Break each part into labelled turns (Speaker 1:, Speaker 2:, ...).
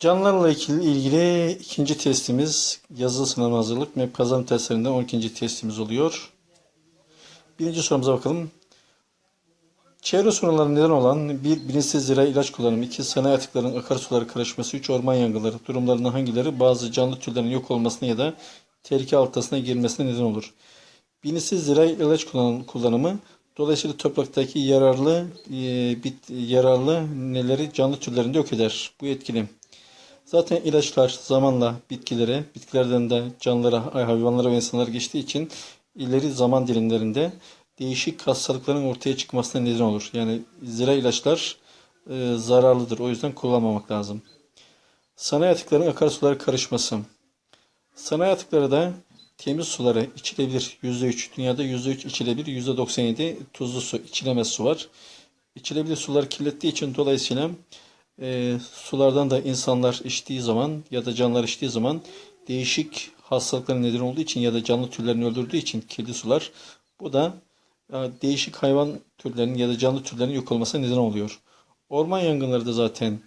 Speaker 1: Canlılarla ilgili, ikinci testimiz yazılı sınavına hazırlık MEP kazanım testlerinden 12. testimiz oluyor. Birinci sorumuza bakalım. Çevre sorunları neden olan bir bilinçsiz zira ilaç kullanımı, iki sanayi atıklarının akarsulara karışması, üç orman yangınları durumlarının hangileri bazı canlı türlerin yok olmasına ya da tehlike altına girmesine neden olur? Bilinçsiz zira ilaç kullan- kullanımı dolayısıyla topraktaki yararlı e, bit, yararlı neleri canlı türlerinde yok eder. Bu etkili. Zaten ilaçlar zamanla bitkilere, bitkilerden de canlılara, hayvanlara ve insanlara geçtiği için ileri zaman dilimlerinde değişik hastalıkların ortaya çıkmasına neden olur. Yani zira ilaçlar e, zararlıdır. O yüzden kullanmamak lazım. Sanayi atıklarının akarsulara karışması. Sanayi atıkları da temiz sulara içilebilir %3. Dünyada %3 içilebilir, %97 tuzlu su, içilemez su var. İçilebilir sular kirlettiği için dolayısıyla e, sulardan da insanlar içtiği zaman ya da canlılar içtiği zaman değişik hastalıkların neden olduğu için ya da canlı türlerini öldürdüğü için kirli sular bu da e, değişik hayvan türlerinin ya da canlı türlerin yok olmasına neden oluyor. Orman yangınları da zaten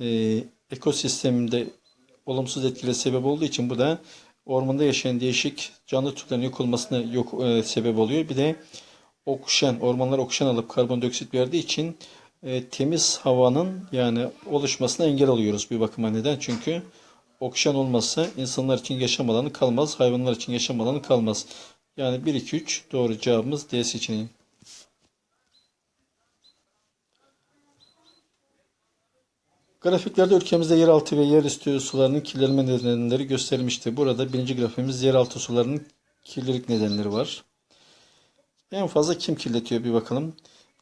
Speaker 1: e, ekosistemde olumsuz etkilere sebep olduğu için bu da ormanda yaşayan değişik canlı türlerin yok olmasına yok e, sebep oluyor. Bir de oksijen, ormanlar oksijen alıp karbondioksit verdiği için e, temiz havanın yani oluşmasına engel oluyoruz bir bakıma. Neden? Çünkü oksijen olmazsa insanlar için yaşam alanı kalmaz, hayvanlar için yaşam alanı kalmaz. Yani 1, 2, 3 doğru cevabımız D seçeneği. Grafiklerde ülkemizde yeraltı ve yerüstü sularının kirlenme nedenleri gösterilmişti. Burada birinci grafimiz yeraltı sularının kirlilik nedenleri var. En fazla kim kirletiyor bir bakalım.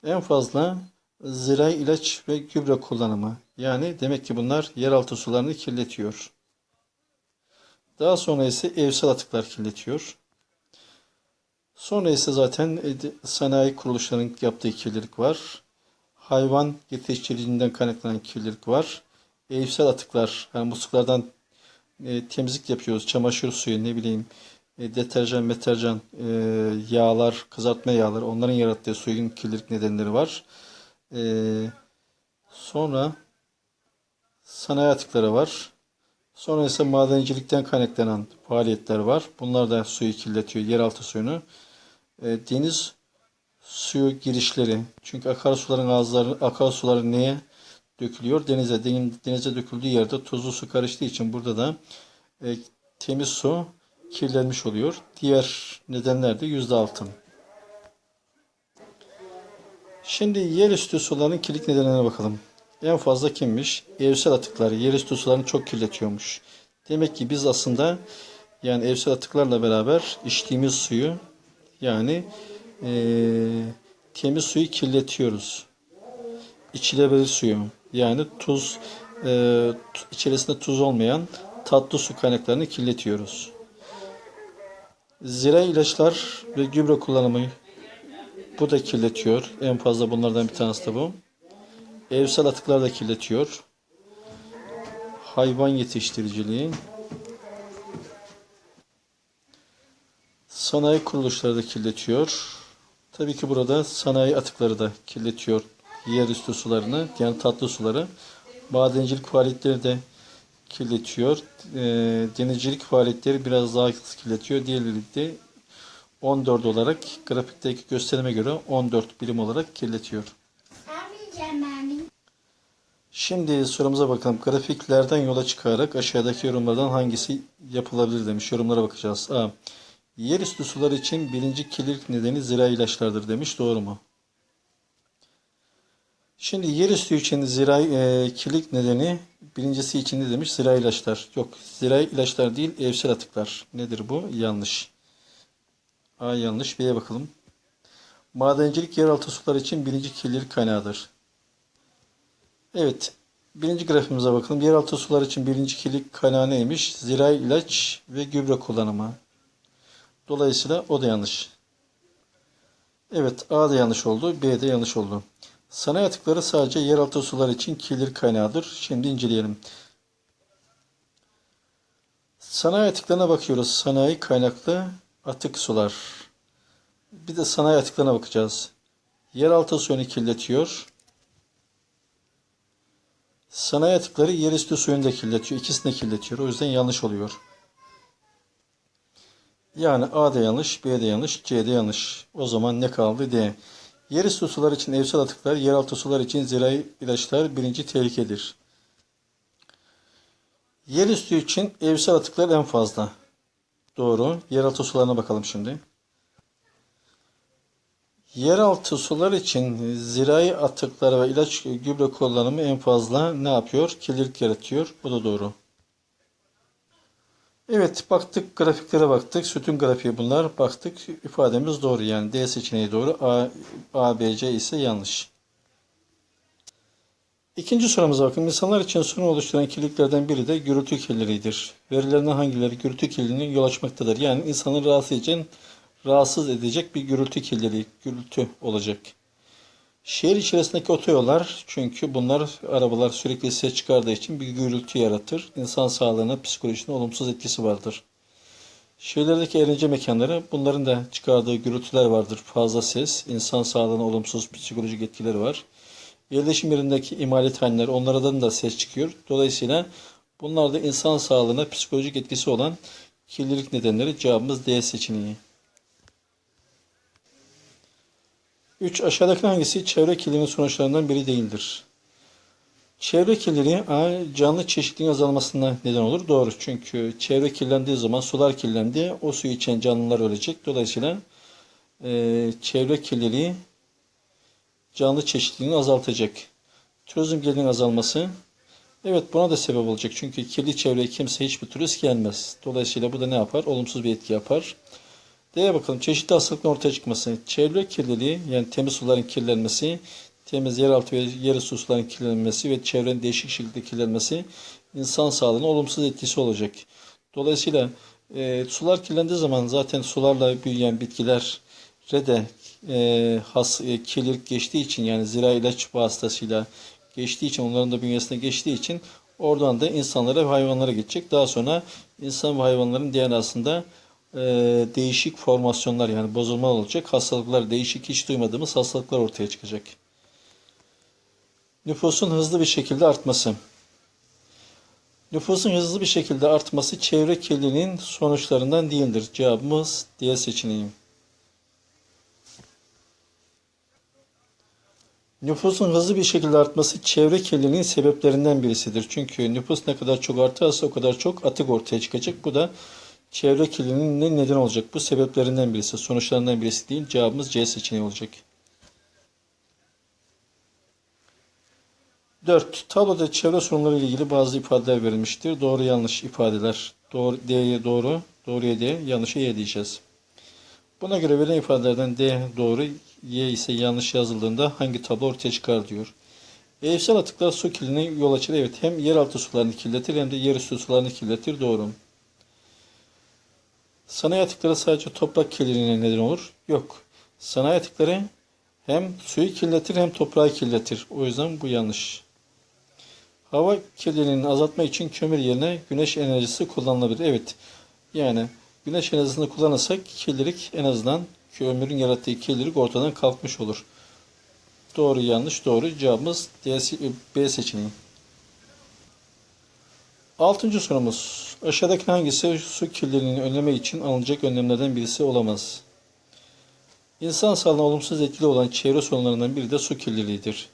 Speaker 1: En fazla zirai ilaç ve gübre kullanımı. Yani demek ki bunlar yeraltı sularını kirletiyor. Daha sonra ise evsel atıklar kirletiyor. Sonra ise zaten e, sanayi kuruluşlarının yaptığı kirlilik var. Hayvan yetiştiriciliğinden kaynaklanan kirlilik var. Evsel atıklar, yani musluklardan e, temizlik yapıyoruz. Çamaşır suyu, ne bileyim, e, deterjan, meterjan, e, yağlar, kızartma yağları, onların yarattığı suyun kirlilik nedenleri var. E, sonra sanayi atıkları var. Sonra ise madencilikten kaynaklanan faaliyetler var. Bunlar da suyu kirletiyor, yeraltı suyunu. E, deniz suyu girişleri. Çünkü akarsuların ağızları, akarsuları neye dökülüyor? Denize. Denize döküldüğü yerde tuzlu su karıştığı için burada da e, temiz su kirlenmiş oluyor. Diğer nedenler de yüzde altın. Şimdi yerüstü suların kirlilik nedenlerine bakalım. En fazla kimmiş? Evsel atıklar yerüstü sularını çok kirletiyormuş. Demek ki biz aslında yani evsel atıklarla beraber içtiğimiz suyu yani eee, temiz suyu kirletiyoruz. İçilebilir suyu yani tuz t- içerisinde tuz olmayan tatlı su kaynaklarını kirletiyoruz. Zira ilaçlar ve gübre kullanımı bu da kirletiyor. En fazla bunlardan bir tanesi de bu. Evsel atıklar da kirletiyor. Hayvan yetiştiriciliği. Sanayi kuruluşları da kirletiyor. Tabii ki burada sanayi atıkları da kirletiyor. Yerüstü sularını, yani tatlı suları. Madencilik faaliyetleri de kirletiyor. E, denizcilik faaliyetleri biraz daha kirletiyor. Diğerleri de 14 olarak grafikteki gösterime göre 14 birim olarak kirletiyor. Şimdi sorumuza bakalım. Grafiklerden yola çıkarak aşağıdaki yorumlardan hangisi yapılabilir demiş. Yorumlara bakacağız. A. Yerüstü sular için birinci kirlilik nedeni zirai ilaçlardır demiş. Doğru mu? Şimdi yerüstü için zirai e, kirlilik nedeni birincisi için ne demiş? Zirai ilaçlar. Yok zirai ilaçlar değil evsel atıklar. Nedir bu? Yanlış. A yanlış. B'ye bakalım. Madencilik yeraltı sular için birinci kirlilik kaynağıdır. Evet. Birinci grafimize bakalım. Yeraltı sular için birinci kirlilik kaynağı neymiş? Zirai ilaç ve gübre kullanımı. Dolayısıyla o da yanlış. Evet A da yanlış oldu. B de yanlış oldu. Sanayi atıkları sadece yeraltı sular için kirlilik kaynağıdır. Şimdi inceleyelim. Sanayi atıklarına bakıyoruz. Sanayi kaynaklı atık sular. Bir de sanayi atıklarına bakacağız. Yeraltı suyunu kirletiyor. Sanayi atıkları yerüstü suyunu da kirletiyor. İkisini de kirletiyor. O yüzden yanlış oluyor. Yani A da yanlış, B de yanlış, C de yanlış. O zaman ne kaldı? D. Yerüstü sular için evsel atıklar, yeraltı sular için zirai ilaçlar birinci tehlikedir. Yerüstü için evsel atıklar en fazla. Doğru. Yeraltı sularına bakalım şimdi. Yeraltı sular için zirai atıklar ve ilaç gübre kullanımı en fazla ne yapıyor? Kirlilik yaratıyor. Bu da doğru. Evet baktık grafiklere baktık. Sütun grafiği bunlar. Baktık ifademiz doğru yani D seçeneği doğru. A, A, B, C ise yanlış. İkinci sorumuza bakın. İnsanlar için sorun oluşturan kirliliklerden biri de gürültü kirliliğidir. Verilerinden hangileri gürültü kirliliğine yol açmaktadır? Yani insanı rahatsız edecek, rahatsız edecek bir gürültü kirliliği, gürültü olacak. Şehir içerisindeki otoyollar çünkü bunlar arabalar sürekli ses çıkardığı için bir gürültü yaratır. İnsan sağlığına, psikolojisine olumsuz etkisi vardır. Şehirlerdeki eğlence mekanları bunların da çıkardığı gürültüler vardır. Fazla ses, insan sağlığına olumsuz psikolojik etkileri var. Yerleşim yerindeki imalathaneler onlardan da ses çıkıyor. Dolayısıyla bunlar da insan sağlığına psikolojik etkisi olan kirlilik nedenleri cevabımız D seçeneği. 3. Aşağıdaki hangisi çevre kirliliğinin sonuçlarından biri değildir? Çevre kirliliği A, canlı çeşitliliğin azalmasına neden olur. Doğru. Çünkü çevre kirlendiği zaman sular kirlendi. O suyu içen canlılar ölecek. Dolayısıyla e, çevre kirliliği canlı çeşitliliğini azaltacak. Turizm gelirinin azalması evet buna da sebep olacak. Çünkü kirli çevreye kimse hiçbir turist gelmez. Dolayısıyla bu da ne yapar? Olumsuz bir etki yapar. D'ye bakalım. Çeşitli hastalıkların ortaya çıkması. Çevre kirliliği yani temiz suların kirlenmesi, temiz yeraltı ve yerüstü suların kirlenmesi ve çevrenin değişik şekilde kirlenmesi insan sağlığına olumsuz etkisi olacak. Dolayısıyla e, sular kirlendiği zaman zaten sularla büyüyen bitkiler de e, has, e, kirlilik geçtiği için yani zira ilaç vasıtasıyla geçtiği için onların da bünyesine geçtiği için oradan da insanlara ve hayvanlara geçecek. Daha sonra insan ve hayvanların DNA'sında e, değişik formasyonlar yani bozulma olacak. Hastalıklar değişik hiç duymadığımız hastalıklar ortaya çıkacak. Nüfusun hızlı bir şekilde artması. Nüfusun hızlı bir şekilde artması çevre kirliliğinin sonuçlarından değildir. Cevabımız D seçeneği. Nüfusun hızlı bir şekilde artması çevre kirliliğinin sebeplerinden birisidir. Çünkü nüfus ne kadar çok artarsa o kadar çok atık ortaya çıkacak. Bu da çevre kirliliğinin neden olacak. Bu sebeplerinden birisi, sonuçlarından birisi değil. Cevabımız C seçeneği olacak. 4. Tabloda çevre sorunları ile ilgili bazı ifadeler verilmiştir. Doğru yanlış ifadeler. Doğru D'ye doğru, doğruya D, yanlışa Y diyeceğiz. Buna göre verilen ifadelerden D doğru, Y ise yanlış yazıldığında hangi tablo ortaya çıkar diyor. Evsel atıklar su kirliliğine yol açar. Evet hem yeraltı sularını kirletir hem de yerüstü sularını kirletir. Doğru. Sanayi atıkları sadece toprak kirliliğine neden olur. Yok. Sanayi atıkları hem suyu kirletir hem toprağı kirletir. O yüzden bu yanlış. Hava kirliliğini azaltma için kömür yerine güneş enerjisi kullanılabilir. Evet. Yani güneş enerjisini kullanırsak kirlilik en azından kömürün yarattığı kirlilik ortadan kalkmış olur. Doğru yanlış doğru cevabımız D, B seçeneği. Altıncı sorumuz. Aşağıdaki hangisi su kirliliğini önleme için alınacak önlemlerden birisi olamaz? İnsan sağlığına olumsuz etkili olan çevre sorunlarından biri de su kirliliğidir.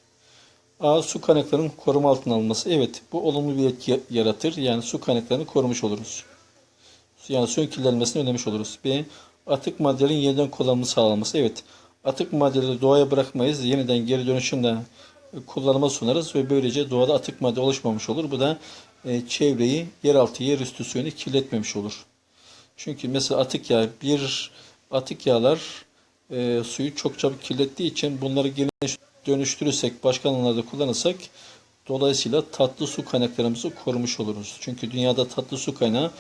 Speaker 1: A. Su kaynaklarının koruma altına alınması. Evet bu olumlu bir etki yaratır. Yani su kaynaklarını korumuş oluruz. Yani suyun kirlenmesini önlemiş oluruz. B. Atık maddelerin yeniden kullanımı sağlanması. Evet atık maddeleri doğaya bırakmayız. Yeniden geri dönüşümle kullanıma sunarız ve böylece doğada atık madde oluşmamış olur. Bu da e, çevreyi, yeraltı, yerüstü suyunu kirletmemiş olur. Çünkü mesela atık yağ, bir atık yağlar e, suyu çok çabuk kirlettiği için bunları geri dönüştürürsek, başka alanlarda kullanırsak dolayısıyla tatlı su kaynaklarımızı korumuş oluruz. Çünkü dünyada tatlı su kaynağı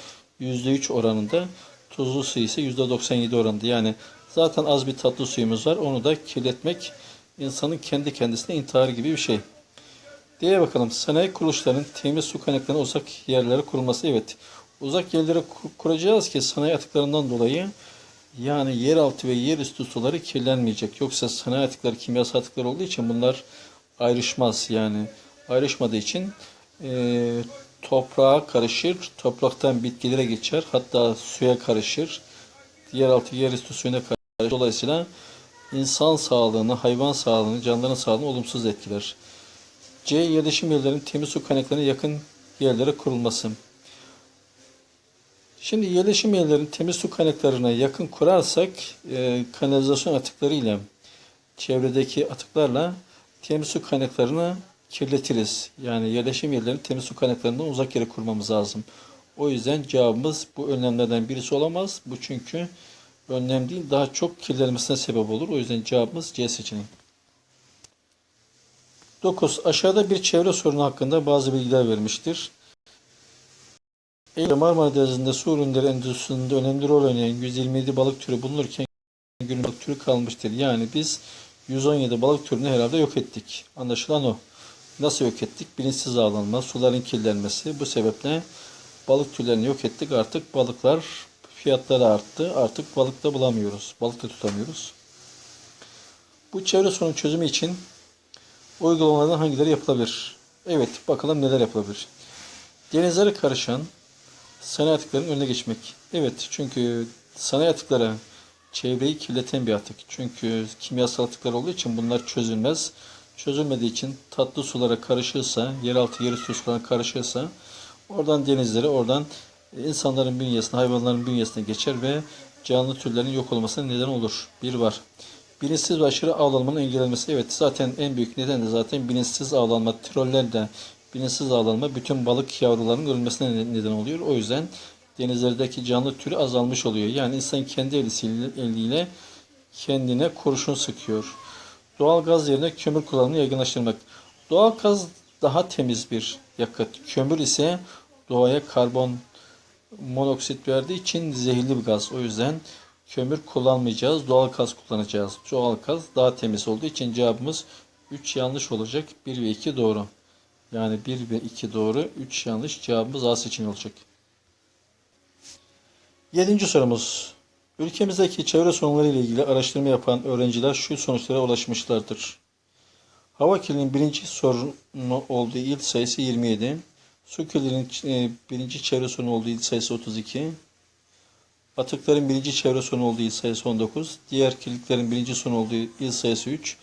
Speaker 1: %3 oranında, tuzlu su ise %97 oranında. Yani zaten az bir tatlı suyumuz var. Onu da kirletmek insanın kendi kendisine intihar gibi bir şey. Diye bakalım. Sanayi kuruluşlarının temiz su kaynaklarına uzak yerlere kurulması. Evet. Uzak yerlere kuracağız ki sanayi atıklarından dolayı yani yeraltı ve yerüstü suları kirlenmeyecek. Yoksa sanayi atıkları kimyasal atıklar olduğu için bunlar ayrışmaz yani. Ayrışmadığı için e, toprağa karışır, topraktan bitkilere geçer, hatta suya karışır, yeraltı yerüstü suyuna karışır. Dolayısıyla insan sağlığını, hayvan sağlığını, canlıların sağlığını olumsuz etkiler. C. Yerleşim yerlerinin temiz su kaynaklarına yakın yerlere kurulması. Şimdi yerleşim yerlerinin temiz su kaynaklarına yakın kurarsak e, kanalizasyon atıklarıyla çevredeki atıklarla temiz su kaynaklarını kirletiriz. Yani yerleşim yerlerini temiz su kaynaklarından uzak yere kurmamız lazım. O yüzden cevabımız bu önlemlerden birisi olamaz. Bu çünkü önlem değil daha çok kirlenmesine sebep olur. O yüzden cevabımız C seçeneği. 9. Aşağıda bir çevre sorunu hakkında bazı bilgiler vermiştir. Eylül Marmara Denizi'nde su ürünleri endüstrisinde önemli rol oynayan 127 balık türü bulunurken günün balık türü kalmıştır. Yani biz 117 balık türünü herhalde yok ettik. Anlaşılan o. Nasıl yok ettik? Bilinçsiz avlanma, suların kirlenmesi. Bu sebeple balık türlerini yok ettik. Artık balıklar fiyatları arttı. Artık balık da bulamıyoruz. Balık da tutamıyoruz. Bu çevre sorunu çözümü için uygulamalardan hangileri yapılabilir? Evet, bakalım neler yapılabilir. Denizlere karışan sanayi atıklarının önüne geçmek. Evet, çünkü sanayi atıkları çevreyi kirleten bir atık. Çünkü kimyasal atıklar olduğu için bunlar çözülmez. Çözülmediği için tatlı sulara karışırsa, yeraltı yerüstü sulara karışırsa oradan denizlere, oradan insanların bünyesine, hayvanların bünyesine geçer ve canlı türlerin yok olmasına neden olur. Bir var. Bilinçsiz ve aşırı avlanmanın engellenmesi. Evet zaten en büyük neden de zaten bilinçsiz avlanma. Troller de bilinçsiz avlanma bütün balık yavrularının ölmesine neden oluyor. O yüzden denizlerdeki canlı türü azalmış oluyor. Yani insan kendi eliyle kendine kurşun sıkıyor. Doğal gaz yerine kömür kullanımını yaygınlaştırmak. Doğal gaz daha temiz bir yakıt. Kömür ise doğaya karbon monoksit verdiği için zehirli bir gaz. O yüzden kömür kullanmayacağız. Doğal gaz kullanacağız. Doğal gaz daha temiz olduğu için cevabımız 3 yanlış olacak. 1 ve 2 doğru. Yani 1 ve 2 doğru. 3 yanlış. Cevabımız A seçeneği olacak. Yedinci sorumuz. Ülkemizdeki çevre sorunları ile ilgili araştırma yapan öğrenciler şu sonuçlara ulaşmışlardır. Hava kirliliğinin birinci sorunu olduğu il sayısı 27. Su kirliliğinin e, birinci çevre sorunu olduğu il sayısı 32. Atıkların birinci çevre sorunu olduğu il sayısı 19. Diğer kirliliklerin birinci sorunu olduğu il sayısı 3.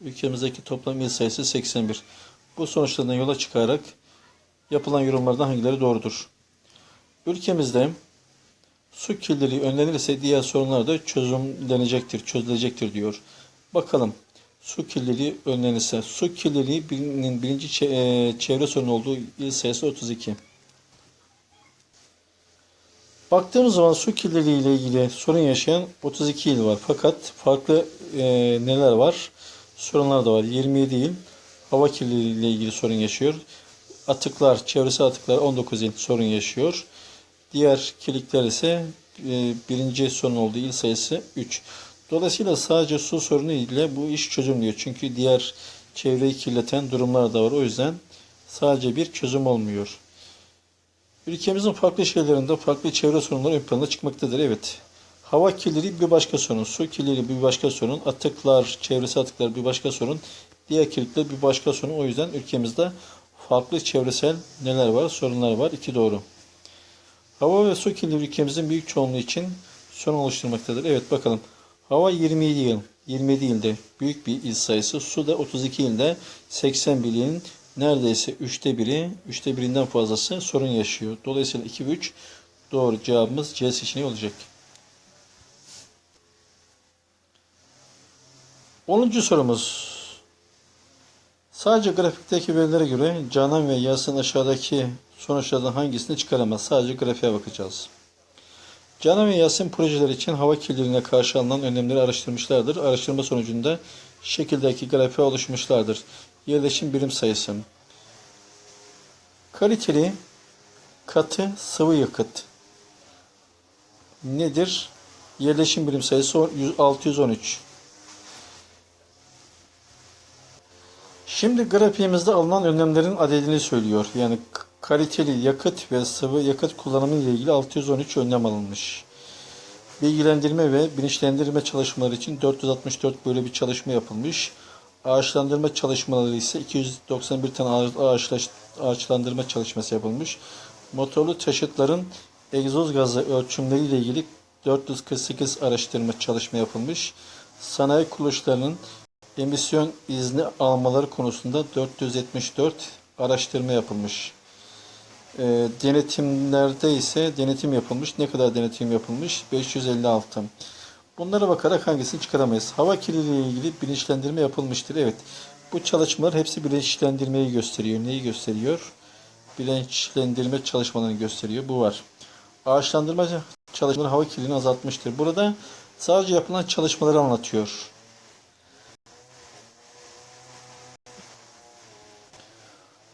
Speaker 1: Ülkemizdeki toplam il sayısı 81. Bu sonuçlardan yola çıkarak yapılan yorumlardan hangileri doğrudur? Ülkemizde Su kirliliği önlenirse diğer sorunlar da çözümlenecektir, çözülecektir diyor. Bakalım su kirliliği önlenirse. Su kirliliğinin birinci e, çevre sorunu olduğu il sayısı 32. Baktığımız zaman su kirliliği ile ilgili sorun yaşayan 32 il var. Fakat farklı e, neler var? Sorunlar da var. 27 il hava kirliliği ile ilgili sorun yaşıyor. Atıklar, çevresel atıklar 19 il sorun yaşıyor. Diğer kirlilikler ise e, birinci sorun olduğu il sayısı 3. Dolayısıyla sadece su sorunu ile bu iş çözülmüyor. Çünkü diğer çevreyi kirleten durumlar da var. O yüzden sadece bir çözüm olmuyor. Ülkemizin farklı şehirlerinde farklı çevre sorunları ön plana çıkmaktadır. Evet. Hava kirliliği bir başka sorun, su kirliliği bir başka sorun, atıklar, çevresel atıklar bir başka sorun, diğer kirlilikler bir başka sorun. O yüzden ülkemizde farklı çevresel neler var, sorunlar var. İki doğru. Hava ve su kirliliği ülkemizin büyük çoğunluğu için sorun oluşturmaktadır. Evet bakalım. Hava 27 yıl, 27 ilde büyük bir il sayısı. Su da 32 ilde 81 ilin neredeyse üçte biri, üçte birinden fazlası sorun yaşıyor. Dolayısıyla 2 ve 3 doğru cevabımız C seçeneği olacak. 10. sorumuz. Sadece grafikteki verilere göre Canan ve Yasin aşağıdaki sonuçlardan hangisini çıkaramaz? Sadece grafiğe bakacağız. Canan ve Yasin projeler için hava kirliliğine karşı alınan önlemleri araştırmışlardır. Araştırma sonucunda şekildeki grafiğe oluşmuşlardır. Yerleşim birim sayısı. Kaliteli katı sıvı yakıt nedir? Yerleşim birim sayısı 613. Şimdi grafiğimizde alınan önlemlerin adedini söylüyor. Yani kaliteli yakıt ve sıvı yakıt kullanımı ile ilgili 613 önlem alınmış. Bilgilendirme ve bilinçlendirme çalışmaları için 464 böyle bir çalışma yapılmış. Ağaçlandırma çalışmaları ise 291 tane ağaç- ağaçlandırma çalışması yapılmış. Motorlu taşıtların egzoz gazı ölçümleriyle ilgili 448 araştırma çalışma yapılmış. Sanayi kuruluşlarının emisyon izni almaları konusunda 474 araştırma yapılmış. E, denetimlerde ise denetim yapılmış. Ne kadar denetim yapılmış? 556. Bunlara bakarak hangisini çıkaramayız? Hava kirliliği ile ilgili bilinçlendirme yapılmıştır. Evet. Bu çalışmalar hepsi bilinçlendirmeyi gösteriyor. Neyi gösteriyor? Bilinçlendirme çalışmalarını gösteriyor. Bu var. Ağaçlandırma çalışmaları hava kirliliğini azaltmıştır. Burada sadece yapılan çalışmaları anlatıyor.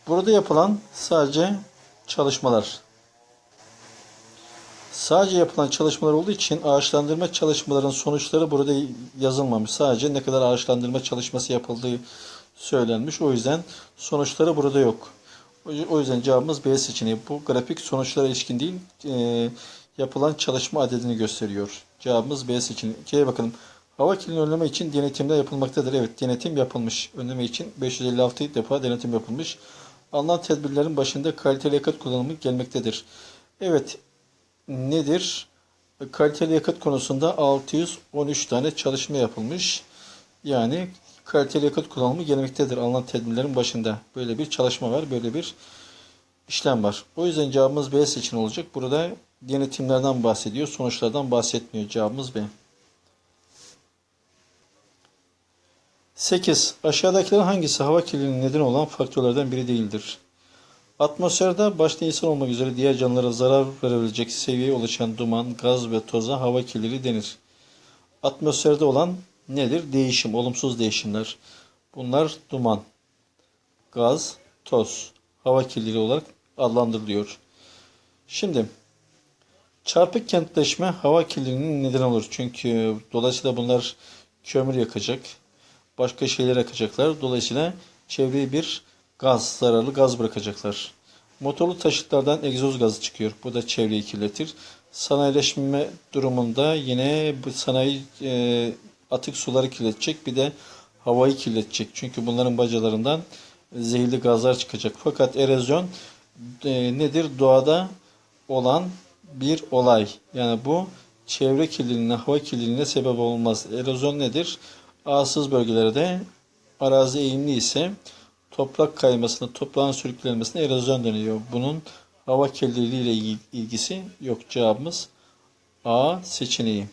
Speaker 1: Burada yapılan sadece çalışmalar. Sadece yapılan çalışmalar olduğu için ağaçlandırma çalışmalarının sonuçları burada yazılmamış. Sadece ne kadar ağaçlandırma çalışması yapıldığı söylenmiş. O yüzden sonuçları burada yok. O yüzden cevabımız B seçeneği. Bu grafik sonuçlara ilişkin değil, e, yapılan çalışma adedini gösteriyor. Cevabımız B seçeneği. C'ye bakalım. Hava kirliliğini önleme için denetimler yapılmaktadır. Evet, denetim yapılmış. Önleme için 556 defa denetim yapılmış. Alınan tedbirlerin başında kaliteli yakıt kullanımı gelmektedir. Evet, nedir? Kaliteli yakıt konusunda 613 tane çalışma yapılmış. Yani kaliteli yakıt kullanımı gelmektedir alınan tedbirlerin başında. Böyle bir çalışma var, böyle bir işlem var. O yüzden cevabımız B seçeneği olacak. Burada denetimlerden bahsediyor, sonuçlardan bahsetmiyor. Cevabımız B. 8. Aşağıdakilerin hangisi hava kirliliğinin nedeni olan faktörlerden biri değildir? Atmosferde başta insan olmak üzere diğer canlılara zarar verebilecek seviyeye ulaşan duman, gaz ve toza hava kirliliği denir. Atmosferde olan nedir? Değişim, olumsuz değişimler. Bunlar duman, gaz, toz, hava kirliliği olarak adlandırılıyor. Şimdi çarpık kentleşme hava kirliliğinin nedeni olur. Çünkü dolayısıyla bunlar kömür yakacak, başka şeyler yakacaklar. Dolayısıyla çevreye bir gaz, zararlı gaz bırakacaklar. Motorlu taşıtlardan egzoz gazı çıkıyor. Bu da çevreyi kirletir. Sanayileşme durumunda yine bu sanayi e, atık suları kirletecek. Bir de havayı kirletecek. Çünkü bunların bacalarından zehirli gazlar çıkacak. Fakat erozyon e, nedir? Doğada olan bir olay. Yani bu çevre kirliliğine, hava kirliliğine sebep olmaz. Erozyon nedir? Ağsız bölgelerde arazi eğimli ise toprak kaymasına, toprağın sürüklenmesine erozyon deniyor. Bunun hava kirliliği ile ilgisi yok. Cevabımız A seçeneği.